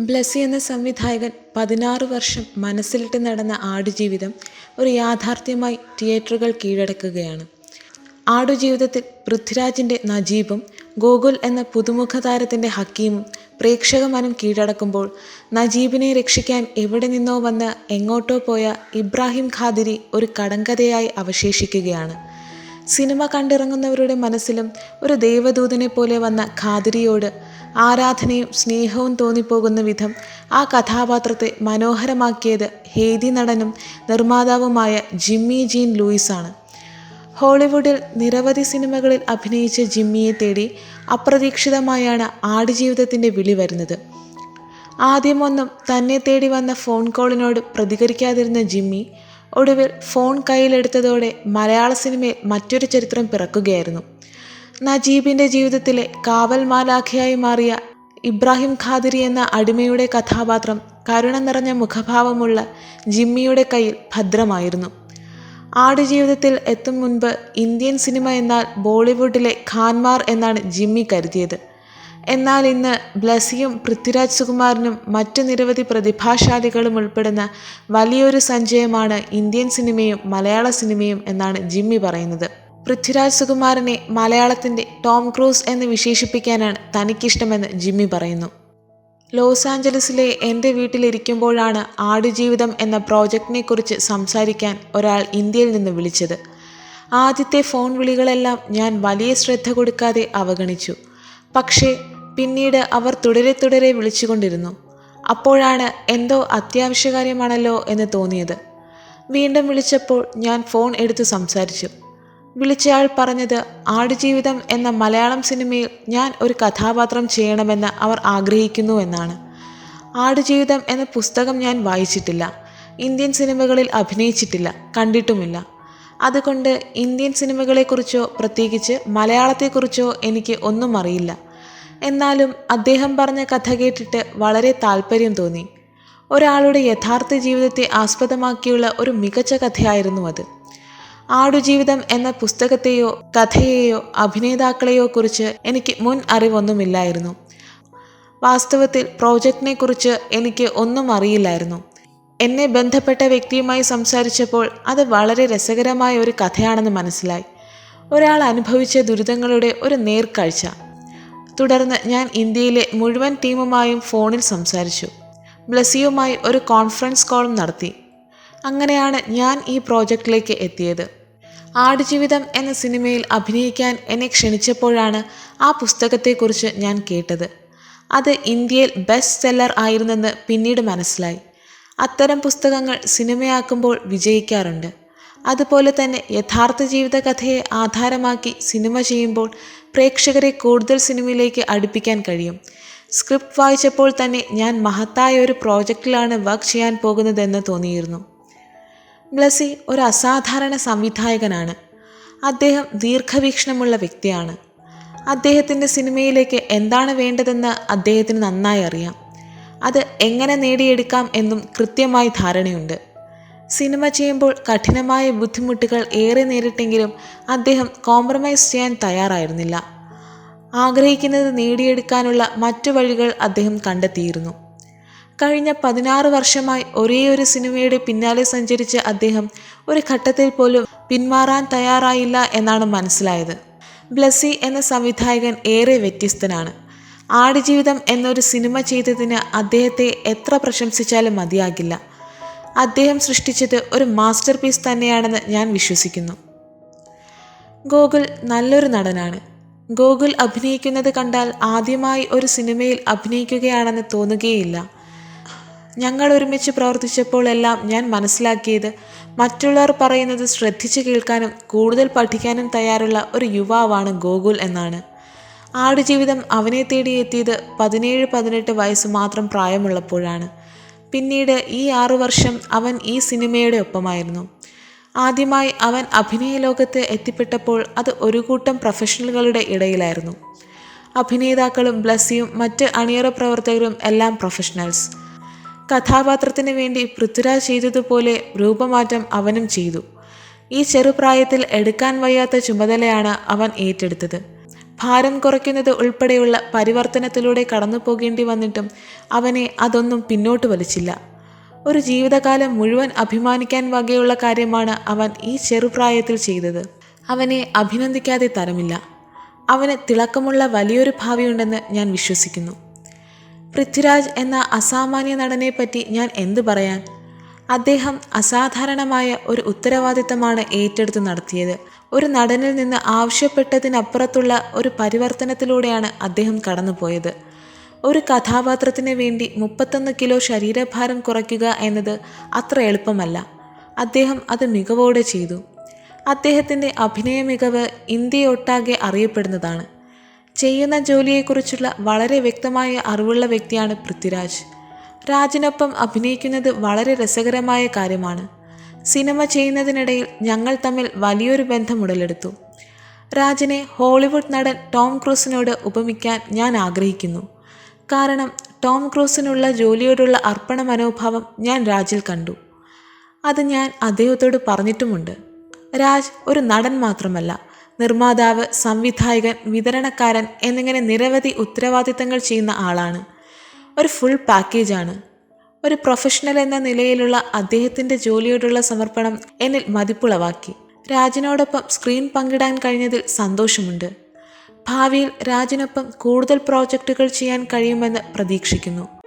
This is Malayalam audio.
ബ്ലസ്സി എന്ന സംവിധായകൻ പതിനാറ് വർഷം മനസ്സിലിട്ട് നടന്ന ആടുജീവിതം ഒരു യാഥാർത്ഥ്യമായി തിയേറ്ററുകൾ കീഴടക്കുകയാണ്. ആടുജീവിതത്തിൽ പൃഥ്വിരാജിന്റെ നജീബും ഗോകുൽ എന്ന പുതുമുഖ താരത്തിന്റെ ഹക്കീമും പ്രേക്ഷക മനം കീഴടക്കുമ്പോൾ നജീബിനെ രക്ഷിക്കാൻ എവിടെ നിന്നോ വന്ന് എങ്ങോട്ടോ പോയ ഇബ്രാഹിം ഖാദിരി ഒരു കടങ്കഥയായി അവശേഷിക്കുകയാണ്. സിനിമ കണ്ടിറങ്ങുന്നവരുടെ മനസ്സിലും ഒരു ദേവദൂതനെ പോലെ വന്ന ഖാദിരിയോട് ആരാധനയും സ്നേഹവും തോന്നിപ്പോകുന്ന വിധം ആ കഥാപാത്രത്തെ മനോഹരമാക്കിയത് ഹേദി നടനും നിർമ്മാതാവുമായ ജിമ്മി ജീൻ ലൂയിസാണ്. ഹോളിവുഡിൽ നിരവധി സിനിമകളിൽ അഭിനയിച്ച ജിമ്മിയെ തേടി അപ്രതീക്ഷിതമായാണ് ആടുജീവിതത്തിന്റെ വിളി വരുന്നത്. ആദ്യമൊന്നും തന്നെ തേടി വന്ന ഫോൺ കോളിനോട് പ്രതികരിക്കാതിരുന്ന ജിമ്മി ഒടുവിൽ ഫോൺ കയ്യിലെടുത്തതോടെ മലയാള സിനിമയിൽ മറ്റൊരു ചരിത്രം പിറക്കുകയായിരുന്നു. നജീബിന്റെ ജീവിതത്തിലെ കാവൽ മാലാഖിയായി മാറിയ ഇബ്രാഹിം ഖാദിരി എന്ന അടിമയുടെ കഥാപാത്രം കരുണ നിറഞ്ഞ മുഖഭാവമുള്ള ജിമ്മിയുടെ കയ്യിൽ ഭദ്രമായിരുന്നു. ആടുജീവിതത്തിൽ എത്തും മുൻപ് ഇന്ത്യൻ സിനിമ എന്നാൽ ബോളിവുഡിലെ ഖാൻമാർ എന്നാണ് ജിമ്മി കരുതിയത്. എന്നാൽ ഇന്ന് ബ്ലസിയും പൃഥ്വിരാജ് സുകുമാരനും മറ്റ് നിരവധി പ്രതിഭാശാലികളും ഉൾപ്പെടുന്ന വലിയൊരു സഞ്ചയമാണ് ഇന്ത്യൻ സിനിമയും മലയാള സിനിമയും എന്നാണ് ജിമ്മി പറയുന്നത്. പൃഥ്വിരാജ് സുകുമാരനെ മലയാളത്തിന്റെ ടോം ക്രൂസ് എന്ന് വിശേഷിപ്പിക്കാനാണ് തനിക്കിഷ്ടമെന്ന് ജിമ്മി പറയുന്നു. ലോസ് ആഞ്ചലസിലെ എന്റെ വീട്ടിലിരിക്കുമ്പോഴാണ് ആടുജീവിതം എന്ന പ്രോജക്റ്റിനെ കുറിച്ച് സംസാരിക്കാൻ ഒരാൾ ഇന്ത്യയിൽ നിന്ന് വിളിച്ചത്. ആദ്യത്തെ ഫോൺ വിളികളെല്ലാം ഞാൻ വലിയ ശ്രദ്ധ കൊടുക്കാതെ അവഗണിച്ചു. പക്ഷേ പിന്നീട് അവർ തുടരെ തുടരെ വിളിച്ചുകൊണ്ടിരുന്നു. അപ്പോഴാണ് എന്തോ അത്യാവശ്യകാര്യമാണല്ലോ എന്ന് തോന്നിയത്. വീണ്ടും വിളിച്ചപ്പോൾ ഞാൻ ഫോൺ എടുത്ത് സംസാരിച്ചു. വിളിച്ചയാൾ പറഞ്ഞത് ആടുജീവിതം എന്ന മലയാളം സിനിമയിൽ ഞാൻ ഒരു കഥാപാത്രം ചെയ്യണമെന്ന് അവർ ആഗ്രഹിക്കുന്നു എന്നാണ്. ആടുജീവിതം എന്ന പുസ്തകം ഞാൻ വായിച്ചിട്ടില്ല. ഇന്ത്യൻ സിനിമകളിൽ അഭിനയിച്ചിട്ടില്ല കണ്ടിട്ടുമില്ല. അതുകൊണ്ട് ഇന്ത്യൻ സിനിമകളെക്കുറിച്ചോ പ്രത്യേകിച്ച് മലയാളത്തെക്കുറിച്ചോ എനിക്ക് ഒന്നും അറിയില്ല. എന്നാലും അദ്ദേഹം പറഞ്ഞ കഥ കേട്ടിട്ട് വളരെ താല്പര്യം തോന്നി. ഒരാളുടെ യഥാർത്ഥ ജീവിതത്തെ ആസ്പദമാക്കിയുള്ള ഒരു മികച്ച കഥയായിരുന്നു അത്. ആടുജീവിതം എന്ന പുസ്തകത്തെയോ കഥയെയോ അഭിനേതാക്കളെയോ കുറിച്ച് എനിക്ക് മുൻ അറിവൊന്നുമില്ലായിരുന്നു. വാസ്തവത്തിൽ പ്രോജക്റ്റിനെ കുറിച്ച് എനിക്ക് ഒന്നും അറിയില്ലായിരുന്നു. എന്നെ ബന്ധപ്പെട്ട വ്യക്തിയുമായി സംസാരിച്ചപ്പോൾ അത് വളരെ രസകരമായ ഒരു കഥയാണെന്ന് മനസ്സിലായി. ഒരാൾ അനുഭവിച്ച ദുരിതങ്ങളുടെ ഒരു നേർക്കാഴ്ച. തുടർന്ന് ഞാൻ ഇന്ത്യയിലെ മുഴുവൻ ടീമുമായും ഫോണിൽ സംസാരിച്ചു. ബ്ലസിയുമായി ഒരു കോൺഫറൻസ് കോളും നടത്തി. അങ്ങനെയാണ് ഞാൻ ഈ പ്രോജക്റ്റിലേക്ക് എത്തിയത്. ആടുജീവിതം എന്ന സിനിമയിൽ അഭിനയിക്കാൻ എന്നെ ക്ഷണിച്ചപ്പോഴാണ് ആ പുസ്തകത്തെക്കുറിച്ച് ഞാൻ കേട്ടത്. അത് ഇന്ത്യയിൽ ബെസ്റ്റ് സെല്ലർ ആയിരുന്നെന്ന് പിന്നീട് മനസ്സിലായി. അത്തരം പുസ്തകങ്ങൾ സിനിമയാക്കുമ്പോൾ വിജയിക്കാറുണ്ട്. അതുപോലെ തന്നെ യഥാർത്ഥ ജീവിതകഥയെ ആധാരമാക്കി സിനിമ ചെയ്യുമ്പോൾ പ്രേക്ഷകരെ കൂടുതൽ സിനിമയിലേക്ക് അടുപ്പിക്കാൻ കഴിയും. സ്ക്രിപ്റ്റ് വായിച്ചപ്പോൾ തന്നെ ഞാൻ മഹത്തായ ഒരു പ്രോജക്റ്റിലാണ് വർക്ക് ചെയ്യാൻ പോകുന്നതെന്ന് തോന്നിയിരുന്നു. ബ്ലസി ഒരു അസാധാരണ സംവിധായകനാണ്. അദ്ദേഹം ദീർഘവീക്ഷണമുള്ള വ്യക്തിയാണ്. അദ്ദേഹത്തിന്റെ സിനിമയിലേക്ക് എന്താണ് വേണ്ടതെന്ന് അദ്ദേഹത്തിന് നന്നായി അറിയാം. അത് എങ്ങനെ നേടിയെടുക്കാം എന്നും കൃത്യമായി ധാരണയുണ്ട്. സിനിമ ചെയ്യുമ്പോൾ കഠിനമായ ബുദ്ധിമുട്ടുകൾ ഏറെ നേരിട്ടെങ്കിലും അദ്ദേഹം കോംപ്രമൈസ് ചെയ്യാൻ തയ്യാറായിരുന്നില്ല. ആഗ്രഹിക്കുന്നത് നേടിയെടുക്കാനുള്ള മറ്റു വഴികൾ അദ്ദേഹം കണ്ടെത്തിയിരുന്നു. കഴിഞ്ഞ പതിനാറ് വർഷമായി ഒരേ ഒരു സിനിമയുടെ പിന്നാലെ സഞ്ചരിച്ച അദ്ദേഹം ഒരു ഘട്ടത്തിൽ പോലും പിന്മാറാൻ തയ്യാറായില്ല എന്നാണ് മനസ്സിലായത്. ബ്ലസ്സി എന്ന സംവിധായകൻ ഏറെ വ്യത്യസ്തനാണ്. ആടുജീവിതം എന്നൊരു സിനിമ ചെയ്തതിന് അദ്ദേഹത്തെ എത്ര പ്രശംസിച്ചാലും മതിയാകില്ല. അദ്ദേഹം സൃഷ്ടിച്ചത് ഒരു മാസ്റ്റർ പീസ് തന്നെയാണെന്ന് ഞാൻ വിശ്വസിക്കുന്നു. ഗോകുൽ നല്ലൊരു നടനാണ്. ഗോകുൽ അഭിനയിക്കുന്നത് കണ്ടാൽ ആദ്യമായി ഒരു സിനിമയിൽ അഭിനയിക്കുകയാണെന്ന് തോന്നുകയില്ല. ഞങ്ങൾ ഒരുമിച്ച് പ്രവർത്തിച്ചപ്പോൾ എല്ലാം ഞാൻ മനസ്സിലാക്കിയത് മറ്റുള്ളവർ പറയുന്നത് ശ്രദ്ധിച്ചു കേൾക്കാനും കൂടുതൽ പഠിക്കാനും തയ്യാറുള്ള ഒരു യുവാവാണ് ഗോകുൽ എന്നാണ്. ആടുജീവിതം അവനെ തേടി എത്തിയത് പതിനേഴ് പതിനെട്ട് വയസ്സ് മാത്രം പ്രായമുള്ളപ്പോഴാണ്. പിന്നീട് ഈ ആറു വർഷം അവൻ ഈ സിനിമയുടെ ഒപ്പമായിരുന്നു. ആദ്യമായി അവൻ അഭിനയ ലോകത്ത് എത്തിപ്പെട്ടപ്പോൾ അത് ഒരു കൂട്ടം പ്രൊഫഷണലുകളുടെ ഇടയിലായിരുന്നു. അഭിനേതാക്കളും ബ്ലസ്സിയും മറ്റ് അണിയറ പ്രവർത്തകരും എല്ലാം പ്രൊഫഷണൽസ്. കഥാപാത്രത്തിന് വേണ്ടി പൃഥ്വിരാജ് ചെയ്തതുപോലെ രൂപമാറ്റം അവനും ചെയ്തു. ഈ ചെറുപ്രായത്തിൽ എടുക്കാൻ വയ്യാത്ത ചുമതലയാണ് അവൻ ഏറ്റെടുത്തത്. ഭാരം കുറയ്ക്കുന്നത് ഉൾപ്പെടെയുള്ള പരിവർത്തനത്തിലൂടെ കടന്നു പോകേണ്ടി വന്നിട്ടും അവനെ അതൊന്നും പിന്നോട്ട് വലിച്ചില്ല. ഒരു ജീവിതകാലം മുഴുവൻ അഭിമാനിക്കാൻ വകയുള്ള കാര്യമാണ് അവൻ ഈ ചെറുപ്രായത്തിൽ ചെയ്തത്. അവനെ അഭിനന്ദിക്കാതെ തരമില്ല. അവന് തിളക്കമുള്ള വലിയൊരു ഭാവിയുണ്ടെന്ന് ഞാൻ വിശ്വസിക്കുന്നു. പൃഥ്വിരാജ് എന്ന അസാമാന്യ നടനെപ്പറ്റി ഞാൻ എന്തു പറയാൻ? അദ്ദേഹം അസാധാരണമായ ഒരു ഉത്തരവാദിത്തമാണ് ഏറ്റെടുത്ത് നടത്തിയത്. ഒരു നടനിൽ നിന്ന് ആവശ്യപ്പെട്ടതിനപ്പുറത്തുള്ള ഒരു പരിവർത്തനത്തിലൂടെയാണ് അദ്ദേഹം കടന്നുപോയത്. ഒരു കഥാപാത്രത്തിന് വേണ്ടി മുപ്പത്തൊന്ന് കിലോ ശരീരഭാരം കുറയ്ക്കുക എന്നത് അത്ര എളുപ്പമല്ല. അദ്ദേഹം അത് മികവോടെ ചെയ്തു. അദ്ദേഹത്തിന്റെ അഭിനയ മികവ് ഇന്ത്യയൊട്ടാകെ അറിയപ്പെടുന്നതാണ്. ചെയ്യുന്ന ജോലിയെക്കുറിച്ചുള്ള വളരെ വ്യക്തമായ അറിവുള്ള വ്യക്തിയാണ് പൃഥ്വിരാജ്. രാജിനൊപ്പം അഭിനയിക്കുന്നത് വളരെ രസകരമായ കാര്യമാണ്. സിനിമ ചെയ്യുന്നതിനിടയിൽ ഞങ്ങൾ തമ്മിൽ വലിയൊരു ബന്ധം ഉടലെടുത്തു. രാജനെ ഹോളിവുഡ് നടൻ ടോം ക്രൂസിനോട് ഉപമിക്കാൻ ഞാൻ ആഗ്രഹിക്കുന്നു. കാരണം ടോം ക്രൂസിനുള്ള ജോലിയോടുള്ള അർപ്പണ മനോഭാവം ഞാൻ രാജിൽ കണ്ടു. അത് ഞാൻ അദ്ദേഹത്തോട് പറഞ്ഞിട്ടുമുണ്ട്. രാജ് ഒരു നടൻ മാത്രമല്ല നിർമ്മാതാവ് സംവിധായകൻ വിതരണക്കാരൻ എന്നിങ്ങനെ നിരവധി ഉത്തരവാദിത്തങ്ങൾ ചെയ്യുന്ന ആളാണ്. ഒരു ഫുൾ പാക്കേജാണ് ഒരു പ്രൊഫഷണൽ എന്ന നിലയിലുള്ള അദ്ദേഹത്തിന്റെ ജോലിയോടുള്ള സമർപ്പണം എന്നിൽ മതിപ്പുളവാക്കി. രാജിനോടൊപ്പം സ്ക്രീൻ പങ്കിടാൻ കഴിഞ്ഞതിൽ സന്തോഷമുണ്ട്. ഭാവിയിൽ രാജിനൊപ്പം കൂടുതൽ പ്രോജക്റ്റുകൾ ചെയ്യാൻ കഴിയുമെന്ന് പ്രതീക്ഷിക്കുന്നു.